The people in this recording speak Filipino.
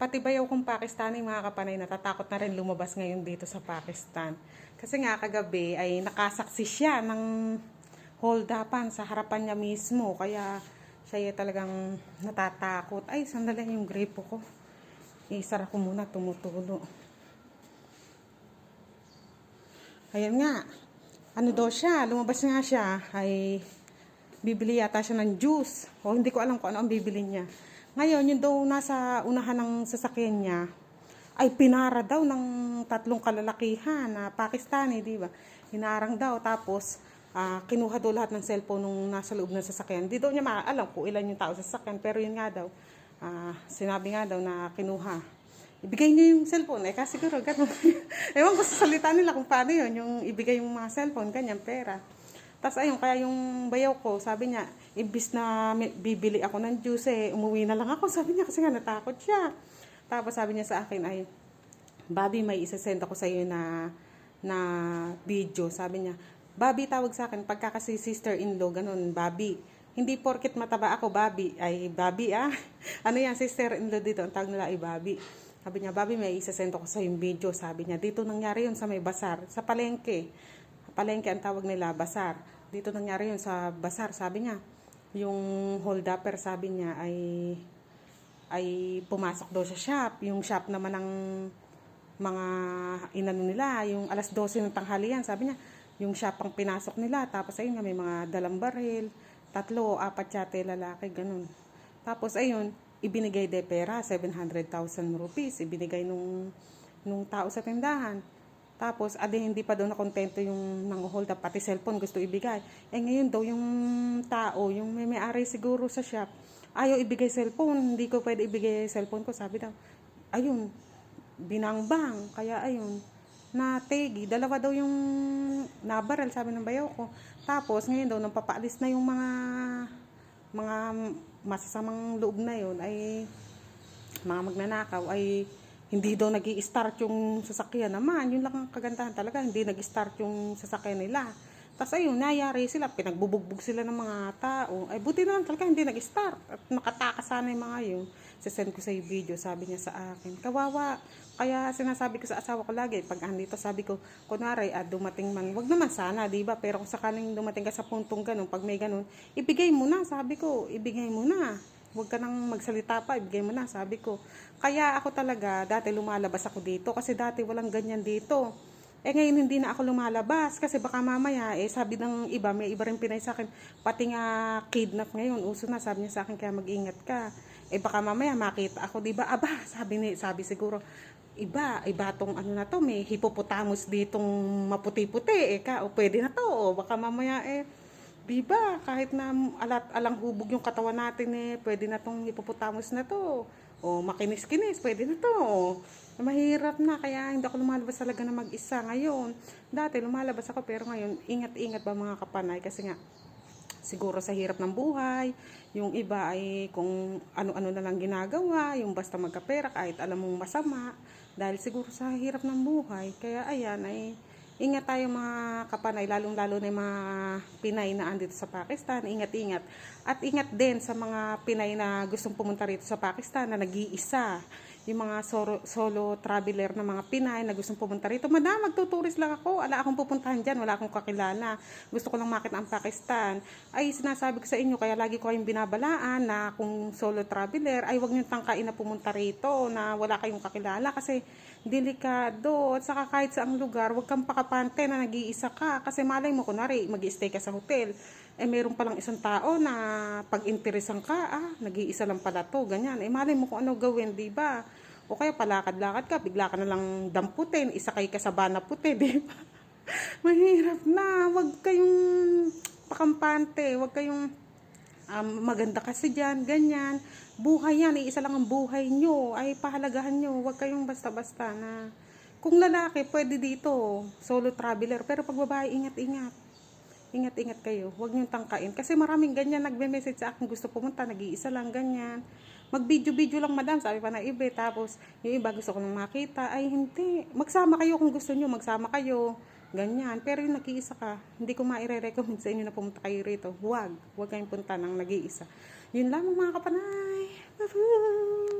Pati bayaw kong Pakistani mga kapanay, natatakot na rin lumabas ngayon dito sa Pakistan. Kasi nga kagabi ay nakasaksi siya ng hold-upan sa harapan niya mismo. Kaya siya talagang natatakot. Ay, sandali yung gripo ko. Isara ko muna, tumutulo. Ayan nga. Ano daw siya? Lumabas nga siya. Ay, bibili yata siya ng juice. O hindi ko alam kung ano ang bibili niya. Ngayon, yung daw nasa unahan ng sasakyan niya, ay pinara daw ng tatlong kalalakihan na Pakistani, di ba? Hinarang daw. Tapos, ah, kinuha daw lahat ng cellphone nung nasa loob ng sasakyan. Di daw niya maalam kung ilan yung tao sa sasakyan. Pero yun nga daw, ah, sinabi nga daw na kinuha. Ibigay niyo yung cellphone. Eh, kasi siguro, ganun. Ewan ko sa salita nila kung paano yun. Yung ibigay yung mga cellphone, ganyan, pera. Tapos ayun, kaya yung bayaw ko, sabi niya, imbis na bibili ako ng juice, eh, umuwi na lang ako. Sabi niya, kasi nga natakot siya. Tapos sabi niya sa akin ay, Bobby, may isasend ako sa iyo na, na video. Sabi niya, Bobby, tawag sa akin, pagka kasi sister-in-law, ganun, Bobby. Hindi porket mataba ako, Bobby. Ay, Bobby, ah. ano yan, sister-in-law dito, ang tawag nila ay Bobby. Sabi niya, Bobby, may isasend ako sa yung video. Sabi niya, dito nangyari yun sa may basar, sa palengke. Palengke ang tawag nila, basar. Dito nangyari yun sa basar, sabi niya. Yung hold-upper, sabi niya, ay ay pumasok daw sa shop. Yung shop naman ng mga inano nila, yung alas 12 ng tanghalian, sabi niya, yung shop ang pinasok nila. Tapos ayun nga, may mga dalang baril, tatlo, apat yate lalaki, ganun. Tapos ayun, ibinigay de pera, 700,000 rupees, ibinigay nung, nung tao sa tindahan. Tapos, ade hindi pa daw nakontento yung nang hold up, pati cellphone gusto ibigay. Eh ngayon daw yung tao, yung may may-ari siguro sa shop, ayaw ibigay cellphone, hindi ko pwede ibigay cellphone ko, sabi daw. Ayun, binangbang, kaya ayun, na tegi, dalawa daw yung nabaral, sabi ng bayaw ko. Tapos, ngayon daw, nang papaalis na yung mga mga masasamang loob na yun, ay mga magnanakaw ay hindi daw nag start yung sasakyan naman. Yun lang ang kagandahan talaga. Hindi nag-start yung sasakyan nila. Tapos ayun, nayari sila. Pinagbubugbog sila ng mga tao. Ay buti na lang talaga hindi nag-start. At nakatakas sana yung mga yun. Sasend ko sa yung video. Sabi niya sa akin, kawawa. Kaya sinasabi ko sa asawa ko lagi, pag andito sabi ko, kunwari, ah, dumating man, wag naman sana, di ba? Pero kung sakaling dumating ka sa puntong ganun, pag may ganun, ibigay mo na, sabi ko, ibigay mo na. Huwag ka nang magsalita pa, ibigay mo na, sabi ko. Kaya ako talaga, dati lumalabas ako dito kasi dati walang ganyan dito. Eh ngayon hindi na ako lumalabas kasi baka mamaya, eh sabi ng iba, may iba rin pinay sa akin, pati nga kidnap ngayon, uso na, sabi niya sa akin, kaya mag-ingat ka. Eh baka mamaya makita ako, di ba? Aba, sabi ni, sabi siguro, iba, iba tong ano na to, may hippopotamus ditong maputi-puti, eh ka, o pwede na to, o baka mamaya eh, Di ba? Kahit na alat alang hubog yung katawan natin eh, pwede na tong hippopotamus na to. O makinis-kinis, pwede na to. Mahirap na, kaya hindi ako lumalabas talaga na mag-isa ngayon. Dati lumalabas ako, pero ngayon, ingat-ingat ba mga kapanay? Kasi nga, siguro sa hirap ng buhay, yung iba ay kung ano-ano na lang ginagawa, yung basta magkapera kahit alam mong masama, dahil siguro sa hirap ng buhay. Kaya ayan, ay ingat tayo mga kapanay, lalong-lalo na mga Pinay na andito sa Pakistan, ingat-ingat. At ingat din sa mga Pinay na gustong pumunta rito sa Pakistan na nag-iisa. Yung mga solo, solo traveler na mga Pinay na gustong pumunta rito. Madam, magtuturis lang ako. Ala akong pupuntahan dyan. Wala akong kakilala. Gusto ko lang makita ang Pakistan. Ay, sinasabi ko sa inyo, kaya lagi ko kayong binabalaan na kung solo traveler, ay huwag niyong tangkain na pumunta rito na wala kayong kakilala kasi delikado. At saka kahit sa ang lugar, huwag kang pakapante na nag-iisa ka. Kasi malay mo, kunwari, mag stay ka sa hotel. Eh, meron palang isang tao na pag interesan ka, ah, nag-iisa lang pala to, ganyan. Eh, malay mo kung ano gawin, di ba? O kaya palakad-lakad ka, bigla ka na lang damputin, isa kay kasabana puti, di ba? Mahirap na, wag kayong pakampante, wag kayong um, maganda kasi dyan, ganyan. Buhay yan, iisa lang ang buhay nyo, ay pahalagahan nyo, wag kayong basta-basta na. Kung lalaki, pwede dito, solo traveler, pero pag babae, ingat-ingat. Ingat-ingat kayo, huwag niyong tangkain. Kasi maraming ganyan nagme-message sa akin, gusto pumunta, nag-iisa lang, ganyan. Mag-video-video lang, madam, sabi pa na iba. Tapos, yung iba gusto ko nang makita, ay hindi. Magsama kayo kung gusto niyo, magsama kayo. Ganyan. Pero yung nag-iisa ka, hindi ko maire-recommend sa inyo na pumunta kayo rito. Huwag. Huwag kayong punta ng nag-iisa. Yun lamang mga kapanay. Woo-hoo.